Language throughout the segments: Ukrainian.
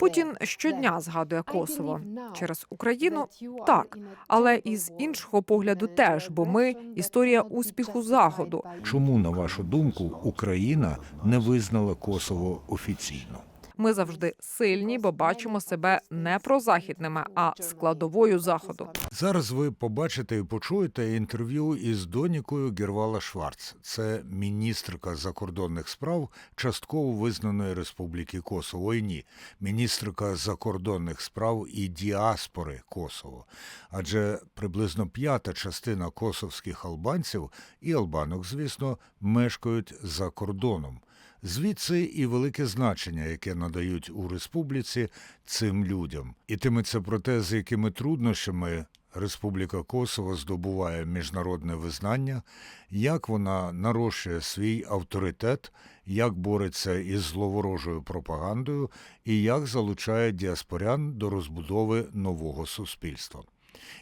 Путін щодня згадує Косово через Україну. Так, але із іншого погляду теж, бо ми історія успіху заходу. Чому, на вашу думку, Україна не визнала Косово офіційно? Ми завжди сильні, бо бачимо себе не прозахідними, а складовою заходу. Зараз ви побачите і почуєте інтерв'ю із донікою Гервала Шварц. Це міністрка закордонних справ частково визнаної Республіки Косово. І ні, міністрка закордонних справ і діаспори Косово. Адже приблизно п'ята частина косовських албанців і албанок, звісно, мешкають за кордоном. Звідси і велике значення, яке надають у республіці цим людям. Ітиметься про те, з якими труднощами Республіка Косово здобуває міжнародне визнання, як вона нарощує свій авторитет, як бореться із зловорожою пропагандою і як залучає діаспорян до розбудови нового суспільства.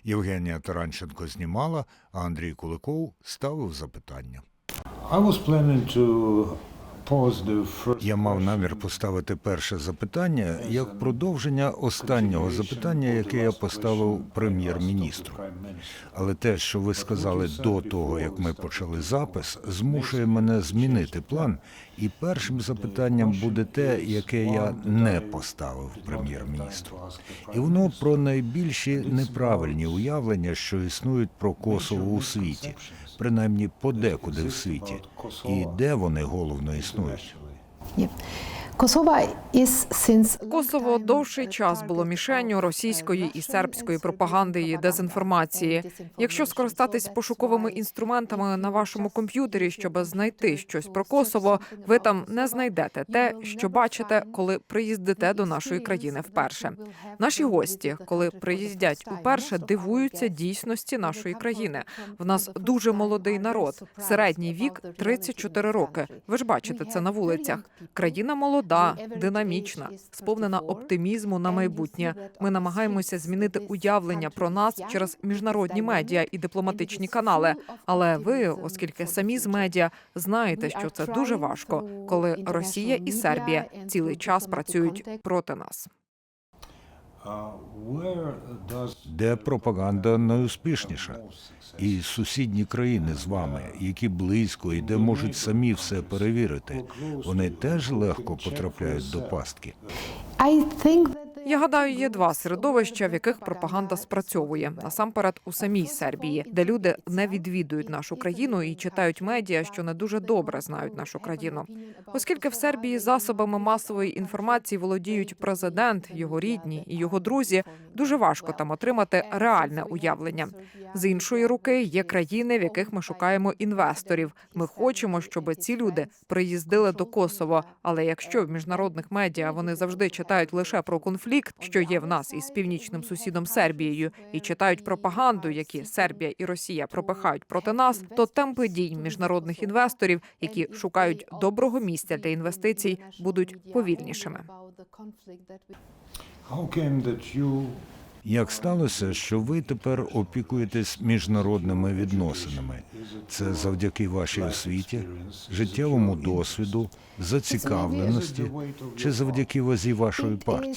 Євгенія Таранченко знімала, а Андрій Куликов ставив запитання. I was planning to Я мав намір поставити перше запитання як продовження останнього запитання, яке я поставив прем'єр-міністру. Але те, що ви сказали до того, як ми почали запис, змушує мене змінити план. І першим запитанням буде те, яке я не поставив прем'єр-міністру. І воно про найбільші неправильні уявлення, що існують про Косово у світі, принаймні подекуди в світі, і де вони головно існують. Косово довший час було мішенню російської і сербської пропаганди і дезінформації. Якщо скористатись пошуковими інструментами на вашому комп'ютері, щоб знайти щось про Косово, ви там не знайдете те, що бачите, коли приїздите до нашої країни вперше. Наші гості, коли приїздять уперше, дивуються дійсності нашої країни. В нас дуже молодий народ. Середній вік 34 роки. Ви ж бачите це на вулицях. Країна молода, динамічна, сповнена оптимізму на майбутнє. Ми намагаємося змінити уявлення про нас через міжнародні медіа і дипломатичні канали. Але ви, оскільки самі з медіа, знаєте, що це дуже важко, коли Росія і Сербія цілий час працюють проти нас. Де пропаганда найуспішніша? І сусідні країни з вами, які близько і де можуть самі все перевірити, вони теж легко потрапляють до пастки. Я гадаю, є два середовища, в яких пропаганда спрацьовує насамперед у самій Сербії, де люди не відвідують нашу країну і читають медіа, що не дуже добре знають нашу країну. Оскільки в Сербії засобами масової інформації володіють президент, його рідні і його друзі, дуже важко там отримати реальне уявлення. З іншої руки є країни, в яких ми шукаємо інвесторів. Ми хочемо, щоб ці люди приїздили до Косово. Але якщо в міжнародних медіа вони завжди читають лише про конфлікт, що є в нас із північним сусідом Сербією, і читають пропаганду, які Сербія і Росія пропихають проти нас, то темпи дій міжнародних інвесторів, які шукають доброго місця для інвестицій, будуть повільнішими. Як сталося, що ви тепер опікуєтесь міжнародними відносинами? Це завдяки вашій освіті, життєвому досвіду, зацікавленості чи завдяки вазі вашої партії?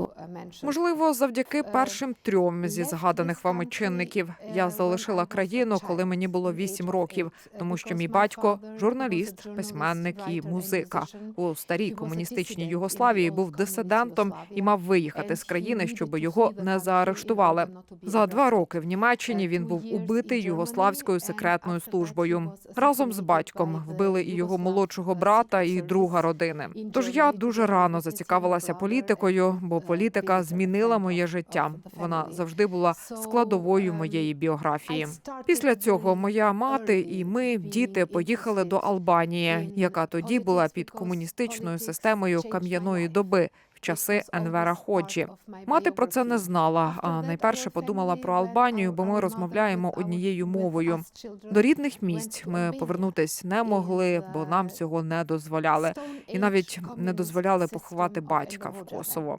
uh. Можливо, завдяки першим трьом зі згаданих вами чинників я залишила країну, коли мені було вісім років, тому що мій батько журналіст, письменник і музика у старій комуністичній Югославії був дисидентом і мав виїхати з країни, щоб його не заарештували. За два роки в Німеччині він був убитий югославською секретною службою. Разом з батьком вбили і його молодшого брата, і друга родини. Тож я дуже рано зацікавилася політикою, бо політика змінила моє життя. Вона завжди була складовою моєї біографії. Після цього моя мати і ми, діти, поїхали до Албанії, яка тоді була під комуністичною системою кам'яної доби. В Часи Енвера Ходжі мати про це не знала. А найперше подумала про Албанію, бо ми розмовляємо однією мовою. До рідних місць ми повернутись не могли, бо нам цього не дозволяли, і навіть не дозволяли поховати батька в Косово.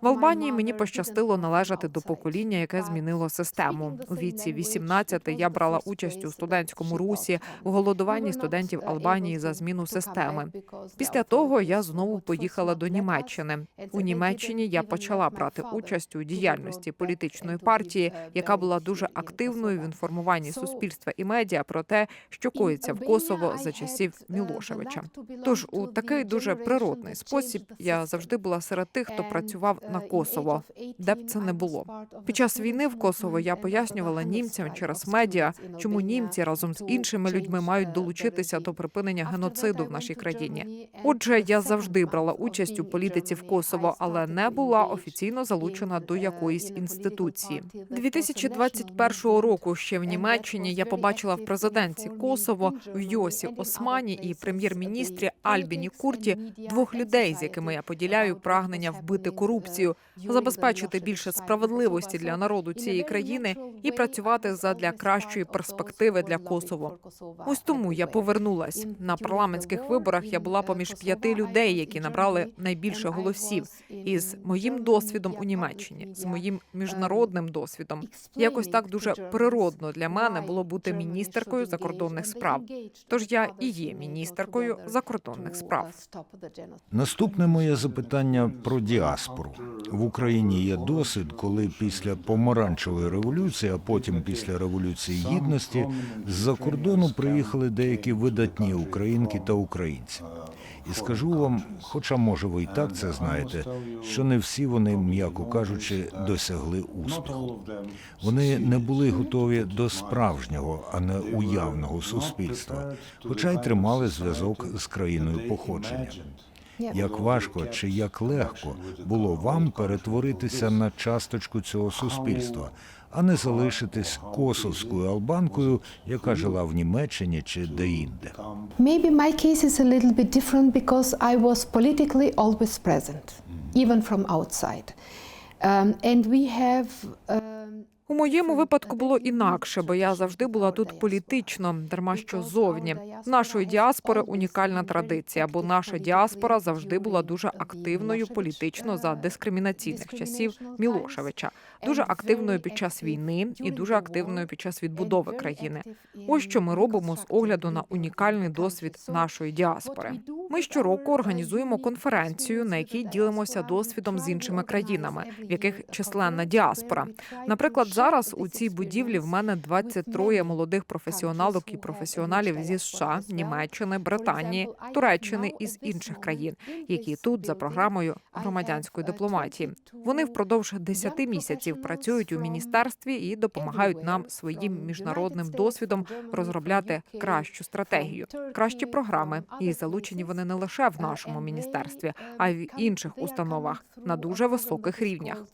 В Албанії мені пощастило належати до покоління, яке змінило систему. У віці 18 я брала участь у студентському русі у голодуванні студентів Албанії за зміну системи. Після того я знову поїхала до Німеччини. У Німеччині я почала брати участь у діяльності політичної партії, яка була дуже активною в інформуванні суспільства і медіа про те, що коїться в Косово за часів Мілошевича. Тож у такий дуже природний спосіб я завжди була серед тих, хто працював на Косово, де б це не було. Під час війни в Косово я пояснювала німцям через медіа, чому німці разом з іншими людьми мають долучитися до припинення геноциду в нашій країні. Отже, я завжди брала участь у політиці в Косово, але не була офіційно залучена до якоїсь інституції. 2021 року ще в Німеччині я побачила в президенті Косово в Йосі Османі і прем'єр-міністрі Альбіні Курті двох людей, з якими я поділяю прагнення вбити корупцію, забезпечити більше справедливості для народу цієї країни і працювати задля кращої перспективи для Косово. Ось тому я повернулась на парламентських виборах. Я була поміж п'яти людей, які набрали найбільше голосів. І з моїм досвідом у Німеччині, з моїм міжнародним досвідом, якось так дуже природно для мене було бути міністеркою закордонних справ. Тож я і є міністеркою закордонних справ. Наступне моє запитання про діаспору. В Україні є досвід, коли після помаранчевої революції, а потім після революції гідності, з-за кордону приїхали деякі видатні українки та українці. І скажу вам, хоча може ви і так це знаєте, що не всі вони, м'яко кажучи, досягли успіху. Вони не були готові до справжнього, а не уявного суспільства, хоча й тримали зв'язок з країною походження. Як важко чи як легко було вам перетворитися на часточку цього суспільства, а не залишитись косовською албанкою, яка жила в Німеччині чи де-інде. Maybe my case is a little bit different because I was politically always present, even from outside. Um, and we have. Моєму випадку було інакше, бо я завжди була тут політично, дарма що зовні. Нашої діаспори унікальна традиція, бо наша діаспора завжди була дуже активною політично за дискримінаційних часів Мілошевича, дуже активною під час війни і дуже активною під час відбудови країни. Ось що ми робимо з огляду на унікальний досвід нашої діаспори. Ми щороку організуємо конференцію, на якій ділимося досвідом з іншими країнами, в яких численна діаспора. Наприклад, зараз у цій будівлі в мене 23 молодих професіоналок і професіоналів зі США, Німеччини, Британії, Туреччини і з інших країн, які тут за програмою громадянської дипломатії. Вони впродовж 10 місяців працюють у міністерстві і допомагають нам своїм міжнародним досвідом розробляти кращу стратегію, кращі програми. І залучені вони не лише в нашому міністерстві, а й в інших установах на дуже високих рівнях.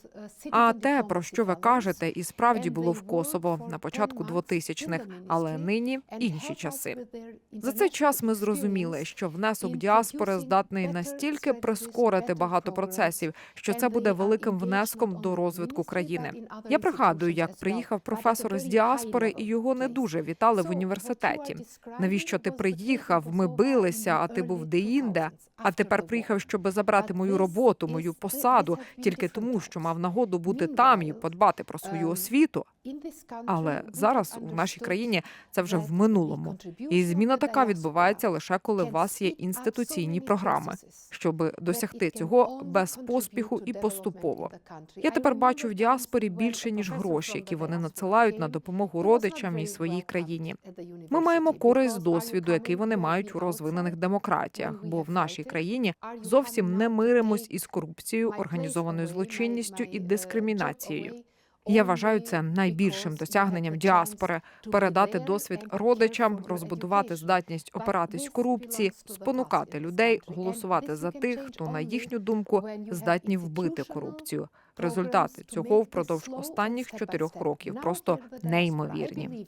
А те, про що ви кажете, і справді було в Косово на початку 2000-х, але нині інші часи. За цей час ми зрозуміли, що внесок діаспори здатний настільки прискорити багато процесів, що це буде великим внеском до розвитку країни. Я пригадую, як приїхав професор з діаспори, і його не дуже вітали в університеті. Навіщо ти приїхав? Ми билися, а ти був деінде. А тепер приїхав, щоб забрати мою роботу, мою посаду, тільки тому, що мав нагоду бути там і подбати про свою освіту. Але зараз у нашій країні це вже в минулому. І зміна така відбувається лише коли у вас є інституційні програми, щоб досягти цього без поспіху і поступово. Я тепер бачу в діаспорі більше ніж гроші, які вони надсилають на допомогу родичам і своїй країні. Ми маємо користь з досвіду, який вони мають у розвинених демократіях, бо в нашій країні зовсім не миримось із корупцією, організованою злочинністю і дискримінацією. Я вважаю це найбільшим досягненням діаспори передати досвід родичам, розбудувати здатність опиратись корупції, спонукати людей голосувати за тих, хто на їхню думку здатні вбити корупцію. Результати цього впродовж останніх чотирьох років просто неймовірні.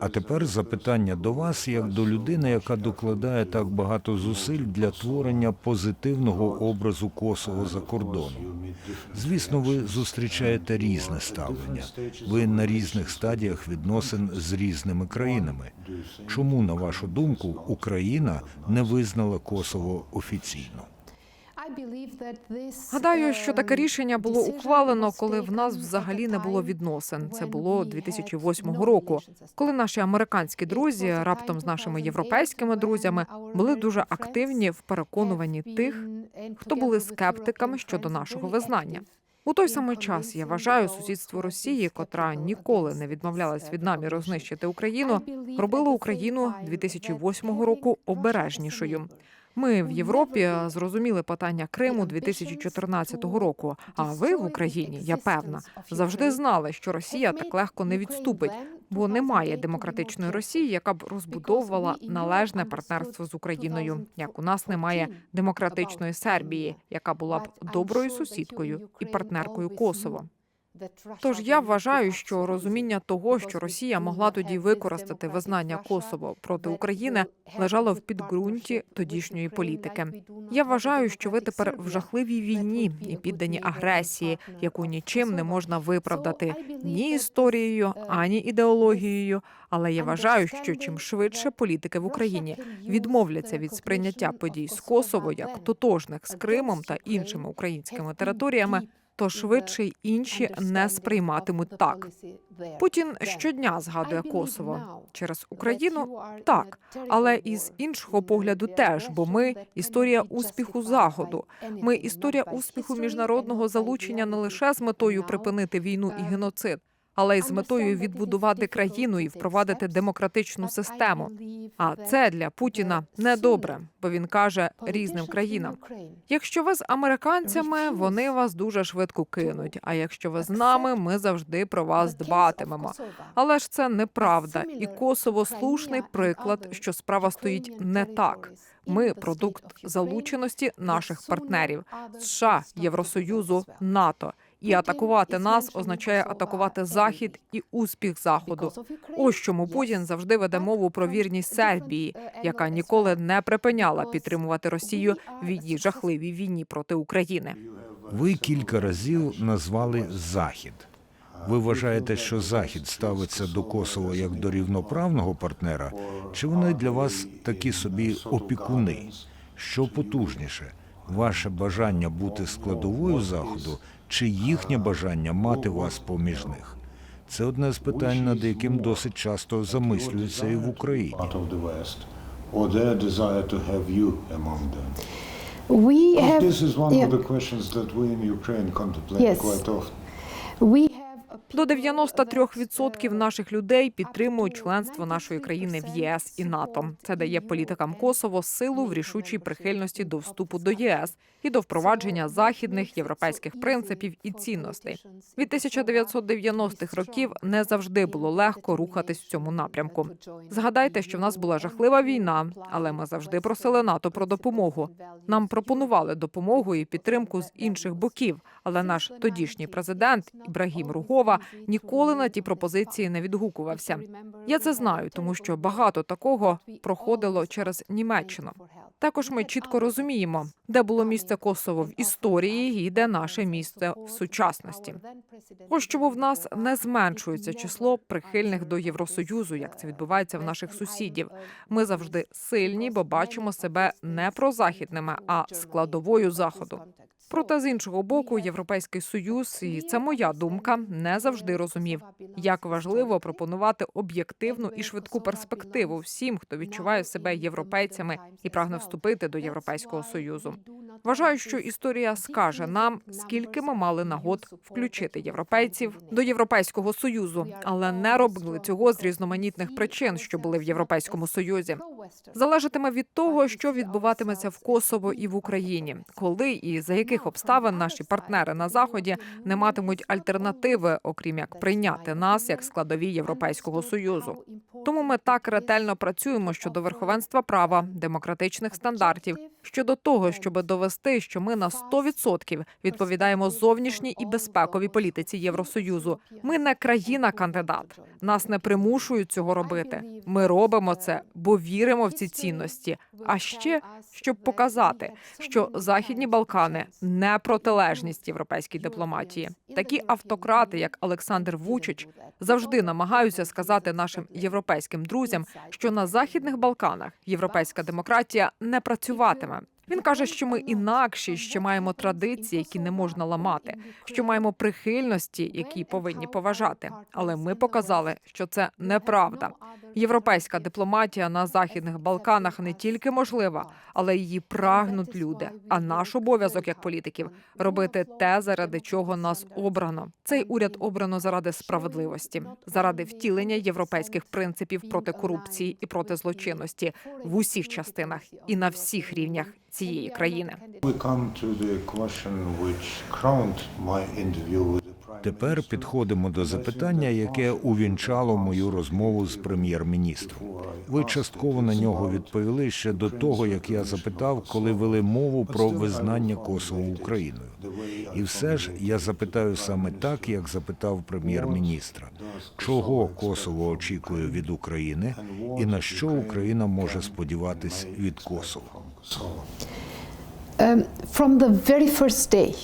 А тепер запитання до вас, як до людини, яка докладає так багато зусиль для творення позитивного образу Косово за кордоном. Звісно, ви зустрічаєте різне ставлення. Ви на різних стадіях відносин з різними країнами. Чому, на вашу думку, Україна не визнала Косово офіційно? Гадаю, що таке рішення було ухвалено, коли в нас взагалі не було відносин. Це було 2008 року, коли наші американські друзі раптом з нашими європейськими друзями були дуже активні в переконуванні тих, хто були скептиками щодо нашого визнання. У той самий час я вважаю сусідство Росії, котра ніколи не відмовлялась від наміру знищити Україну, робило Україну 2008 року обережнішою. Ми в Європі зрозуміли питання Криму 2014 року. А ви в Україні, я певна, завжди знали, що Росія так легко не відступить, бо немає демократичної Росії, яка б розбудовувала належне партнерство з Україною. Як у нас немає демократичної Сербії, яка була б доброю сусідкою і партнеркою Косово. Тож я вважаю, що розуміння того, що Росія могла тоді використати визнання Косово проти України, лежало в підґрунті тодішньої політики. Я вважаю, що ви тепер в жахливій війні і піддані агресії, яку нічим не можна виправдати ні історією, ані ідеологією. Але я вважаю, що чим швидше політики в Україні відмовляться від сприйняття подій з Косово як тотожних з Кримом та іншими українськими територіями, то швидше й інші не сприйматимуть так. Путін щодня згадує Косово через Україну, так, але із іншого погляду теж, бо ми історія успіху заходу. Ми історія успіху міжнародного залучення не лише з метою припинити війну і геноцид, але й з метою відбудувати країну і впровадити демократичну систему. А це для Путіна недобре, бо він каже різним країнам. Якщо ви з американцями, вони вас дуже швидко кинуть. А якщо ви з нами, ми завжди про вас дбатимемо. Але ж це неправда, і Косово слушний приклад, що справа стоїть не так. Ми продукт залученості наших партнерів США, Євросоюзу, НАТО. І атакувати нас означає атакувати захід і успіх заходу. Ось чому Путін завжди веде мову про вірність Сербії, яка ніколи не припиняла підтримувати Росію в її жахливій війні проти України. Ви кілька разів назвали Захід. Ви вважаєте, що Захід ставиться до Косово як до рівноправного партнера, чи вони для вас такі собі опікуни? Що потужніше, ваше бажання бути складовою заходу, чи їхнє бажання мати вас поміж них? Це одне з питань, над яким досить часто замислюються і в Україні. We have, This is one yeah, of the questions that we in Ukraine contemplate Yes. quite often. we До 93% наших людей підтримують членство нашої країни в ЄС і НАТО. Це дає політикам Косово силу в рішучій прихильності до вступу до ЄС і до впровадження західних європейських принципів і цінностей. Від 1990-х років не завжди було легко рухатись в цьому напрямку. Згадайте, що в нас була жахлива війна, але ми завжди просили НАТО про допомогу. Нам пропонували допомогу і підтримку з інших боків. Але наш тодішній президент Ібрагім Ругова ніколи на ті пропозиції не відгукувався. Я це знаю, тому що багато такого проходило через Німеччину. Також ми чітко розуміємо, де було місце Косово в історії і де наше місце в сучасності. Ось чому в нас не зменшується число прихильних до Євросоюзу, як це відбувається в наших сусідів. Ми завжди сильні, бо бачимо себе не прозахідними, а складовою заходу. Проте з іншого боку, європейський союз, і це моя думка, не завжди розумів, як важливо пропонувати об'єктивну і швидку перспективу всім, хто відчуває себе європейцями і прагне вступити до європейського союзу. Вважаю, що історія скаже нам, скільки ми мали нагод включити європейців до європейського союзу, але не робили цього з різноманітних причин, що були в європейському союзі. Залежатиме від того, що відбуватиметься в Косово і в Україні, коли і за яких обставин наші партнери на заході не матимуть альтернативи, окрім як прийняти нас як складові європейського союзу. Тому ми так ретельно працюємо щодо верховенства права, демократичних стандартів, щодо того, щоб довести, що ми на 100% відповідаємо зовнішній і безпековій політиці Євросоюзу. Ми не країна-кандидат. Нас не примушують цього робити. Ми робимо це, бо віримо в ці цінності. А ще щоб показати, що Західні Балкани не протилежність європейській дипломатії. Такі автократи, як Олександр Вучич, завжди намагаються сказати нашим європейським друзям, що на західних Балканах європейська демократія не працюватиме. Він каже, що ми інакші, що маємо традиції, які не можна ламати, що маємо прихильності, які повинні поважати. Але ми показали, що це неправда. Європейська дипломатія на західних Балканах не тільки можлива, але її прагнуть люди. А наш обов'язок як політиків робити те, заради чого нас обрано. Цей уряд обрано заради справедливості, заради втілення європейських принципів проти корупції і проти злочинності в усіх частинах і на всіх рівнях цієї країни. Тепер підходимо до запитання, яке увінчало мою розмову з прем'єр-міністром. Ви частково на нього відповіли ще до того, як я запитав, коли вели мову про визнання Косово Україною. І все ж я запитаю саме так, як запитав прем'єр-міністра, чого Косово очікує від України і на що Україна може сподіватись від Косово. So, Um, from the very first day,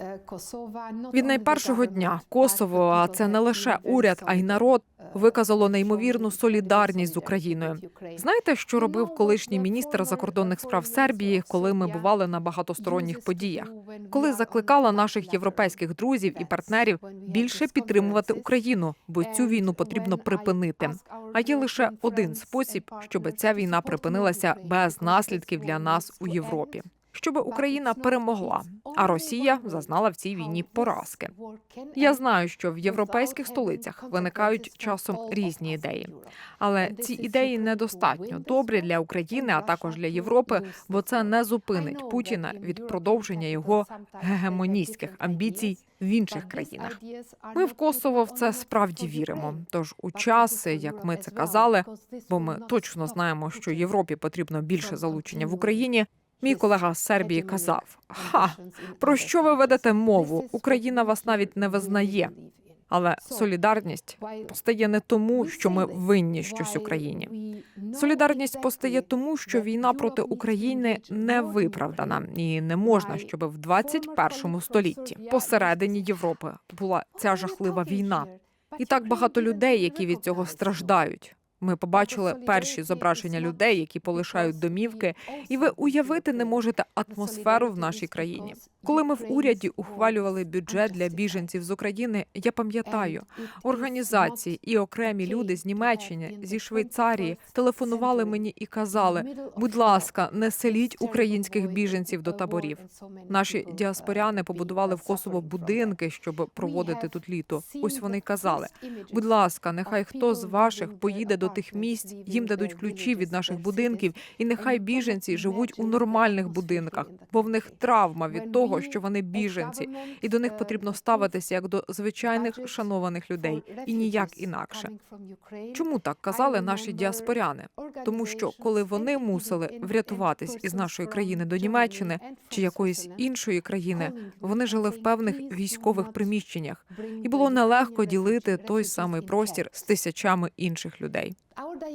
uh, Kosovo, not Від найпершого the дня government, Косово, but а the це people не лише уряд, а й народ uh, виказало неймовірну солідарність з Україною. Знаєте, що робив колишній міністр закордонних справ Сербії, коли ми бували на багатосторонніх подіях? Коли закликала наших європейських друзів і партнерів більше підтримувати Україну, бо цю війну потрібно припинити. А є лише один спосіб, щоб ця війна припинилася без наслідків для нас у Європі. Щоб Україна перемогла, а Росія зазнала в цій війні поразки. Я знаю, що в європейських столицях виникають часом різні ідеї, але ці ідеї недостатньо добрі для України, а також для Європи, бо це не зупинить Путіна від продовження його гегемоністських амбіцій в інших країнах. Ми в Косово в це справді віримо. Тож у часи, як ми це казали, бо ми точно знаємо, що Європі потрібно більше залучення в Україні. Мій колега з Сербії казав: Ха, про що ви ведете мову? Україна вас навіть не визнає. Але солідарність постає не тому, що ми винні щось Україні. Солідарність постає тому, що війна проти України не виправдана і не можна, щоб в former 21 столітті посередині Європи була ця "Oh, жахлива війна. І так багато людей, які від цього страждають. Ми побачили перші зображення людей, які полишають домівки, і ви уявити не можете атмосферу в нашій країні. Коли ми в уряді ухвалювали бюджет для біженців з України, я пам'ятаю, організації і окремі люди з Німеччини, зі Швейцарії телефонували мені і казали: будь ласка, не селіть українських біженців до таборів. Наші діаспоряни побудували в Косово будинки, щоб проводити тут літо. Ось вони казали: будь ласка, нехай хто з ваших поїде до тих місць, їм дадуть ключі від наших будинків, і нехай біженці живуть у нормальних будинках, бо в них травма від того, що вони біженці, і до них uh, потрібно ставитися як до звичайних шанованих людей, і ніяк інакше. Чому так казали наші діаспоряни? Тому що коли вони мусили врятуватись із нашої країни до Німеччини чи якоїсь іншої країни, вони жили в певних військових приміщеннях, і було нелегко ділити той самий простір з тисячами інших людей.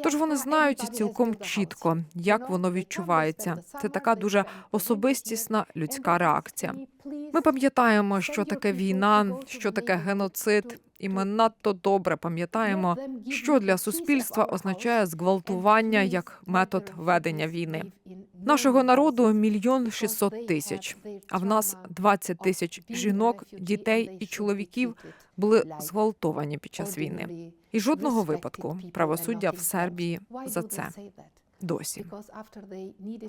Тож вони знають цілком чітко, як воно відчувається. Це така дуже особистісна людська реакція. Ми пам'ятаємо, що таке війна, що таке геноцид, і ми надто добре пам'ятаємо, що для суспільства означає зґвалтування як метод ведення війни. Нашого народу мільйон шістсот тисяч, а в нас 20 тисяч жінок, дітей і чоловіків були зґвалтовані під час війни. І жодного випадку правосуддя в Сербії за це досі.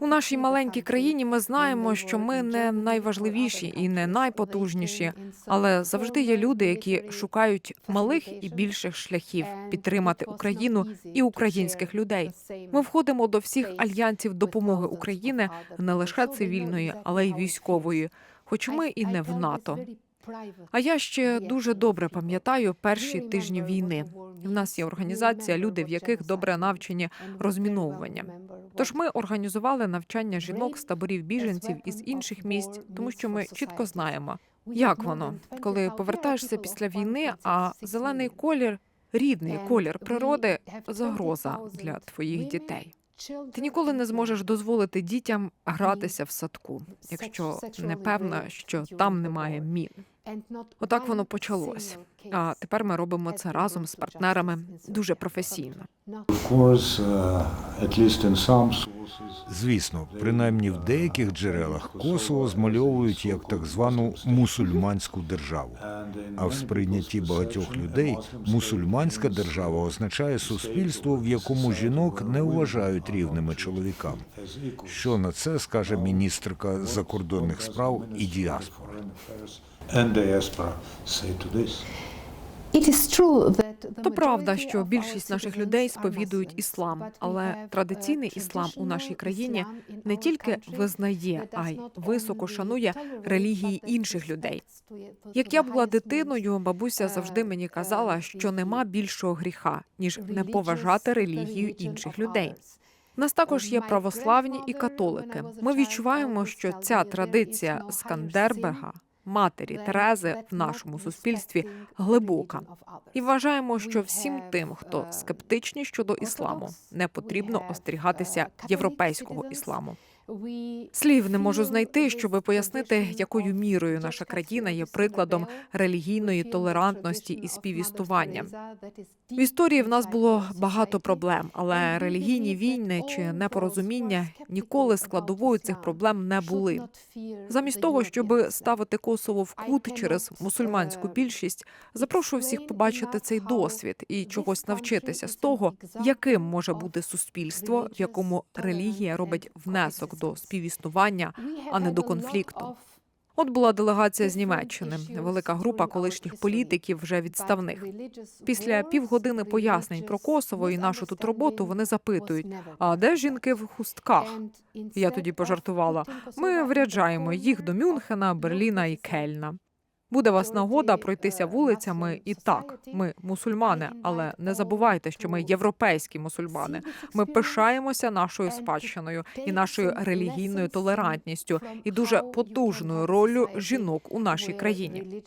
У нашій маленькій країні ми знаємо, що ми не найважливіші і не найпотужніші, але завжди є люди, які шукають малих і більших шляхів підтримати Україну і українських людей. Ми входимо до всіх альянсів допомоги України не лише цивільної, але й військової, хоч ми і не в НАТО. А я ще дуже добре пам'ятаю перші тижні війни. В нас є організація, люди, в яких добре навчені розміновування. Тож ми організували навчання жінок з таборів біженців із інших місць, тому що ми чітко знаємо, як воно, коли повертаєшся після війни, а зелений колір, рідний колір природи загроза для твоїх дітей. Ти ніколи не зможеш дозволити дітям гратися в садку, якщо не певна, що там немає мін. Отак воно почалось. А тепер ми робимо це разом з партнерами дуже професійно. Uh, Звісно, принаймні в деяких джерелах Косово змальовують як так звану мусульманську державу. А в сприйнятті багатьох людей мусульманська держава означає суспільство, в якому жінок не вважають рівними чоловіками. as. Що на це скаже міністрка закордонних справ і діаспори? And diaspora say to this. То правда, що більшість наших людей сповідують іслам, але традиційний іслам у нашій країні не тільки визнає, а й високо шанує релігії інших людей. Як я була дитиною, бабуся завжди мені казала, що нема більшого гріха ніж не поважати релігію інших людей. У Нас також є православні і католики. Ми відчуваємо, що ця традиція Скандербега, матері Терези в нашому суспільстві глибока. І вважаємо, що всім тим, хто скептичні щодо ісламу, не потрібно остерігатися європейського ісламу. Слів не можу знайти, щоб пояснити, якою мірою наша країна є прикладом релігійної толерантності і співістування. В історії в нас було багато проблем, але релігійні війни чи непорозуміння ніколи складовою цих проблем не були. Замість того, щоб ставити Косово в кут через мусульманську більшість, запрошую всіх побачити цей досвід і чогось навчитися з того, яким може бути суспільство, в якому релігія робить внесок до співіснування, а не до конфлікту. От була делегація з Німеччини, велика група колишніх політиків, вже відставних. Після півгодини пояснень про Косово і нашу тут роботу вони запитують: а де жінки в хустках? Я тоді пожартувала. Ми вряджаємо їх до Мюнхена, Берліна і Кельна. Буде вас нагода пройтися вулицями і так. Ми мусульмани, але не забувайте, що ми європейські мусульмани. Ми пишаємося нашою спадщиною і нашою релігійною толерантністю і дуже потужною роллю жінок у нашій країні.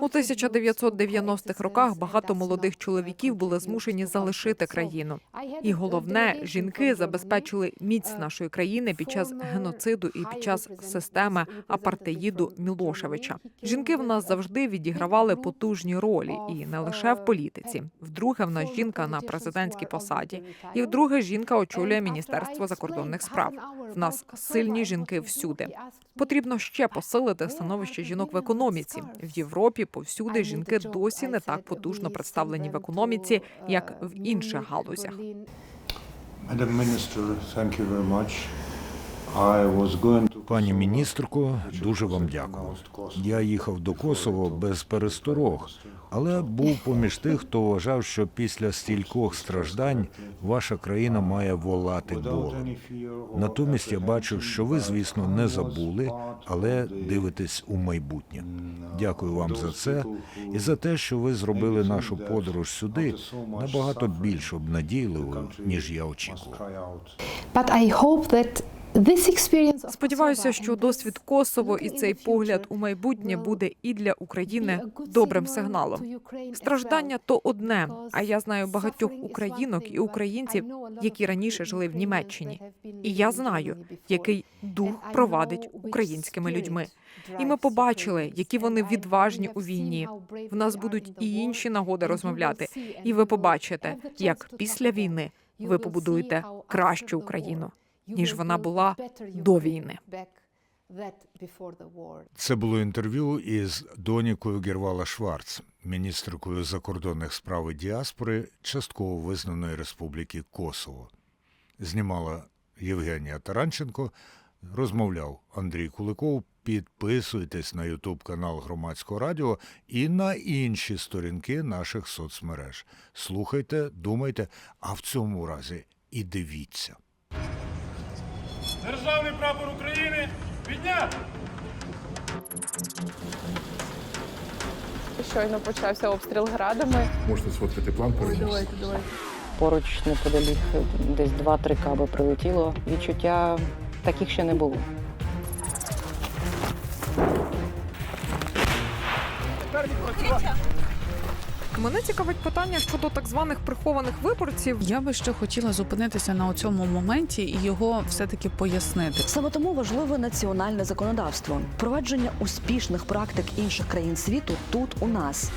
У 1990-х роках багато молодих чоловіків були змушені залишити країну. І головне, жінки забезпечили міць нашої країни під час геноциду і під час системи апартеїду Мілошевича. Жінки в нас завжди відігравали потужні ролі, і не лише в політиці. Вдруге, в нас жінка на президентській посаді, і вдруге жінка очолює міністерство закордонних справ. В нас сильні жінки всюди. Потрібно ще посилити становище жінок в економіці. В Європі повсюди жінки досі не так потужно представлені в економіці, як в інших галузях. Madam Minister, thank you very much. I was going to Пані міністрко, дуже вам дякую. Я їхав до Косово без пересторог, але був поміж тих, хто вважав, що після стількох страждань ваша країна має волати болем. Натомість я бачив, що ви, звісно, не забули, але дивитесь у майбутнє. Дякую вам за це і за те, що ви зробили нашу подорож сюди набагато більш обнадійливою, ніж я очікував. But I hope that Сподіваюся, що досвід Косово і цей погляд у майбутнє буде і для України добрим сигналом. Страждання то одне. А я знаю багатьох українок і українців, які раніше жили в Німеччині. І я знаю, який дух провадить українськими людьми. І ми побачили, які вони відважні у війні. В нас будуть і інші нагоди розмовляти. І ви побачите, як після війни ви побудуєте кращу Україну, ніж вона була до війни. Це було інтерв'ю із Донікою Гервала Шварц, міністркою закордонних справ і діаспори частково визнаної Республіки Косово. Знімала Євгенія Таранченко, розмовляв Андрій Куликов. Підписуйтесь на Ютуб канал Громадського радіо і на інші сторінки наших соцмереж. Слухайте, думайте, а в цьому разі і дивіться. Державний прапор України підняти! Щойно почався обстріл градами. Можете сфоткати план переніс. Поруч неподалік десь 2-3 каби прилетіло. Відчуття таких ще не було. Мене цікавить питання щодо так званих прихованих виборців. Я би ще хотіла зупинитися на цьому моменті і його все-таки пояснити. Саме тому важливе національне законодавство, впровадження успішних практик інших країн світу тут у нас.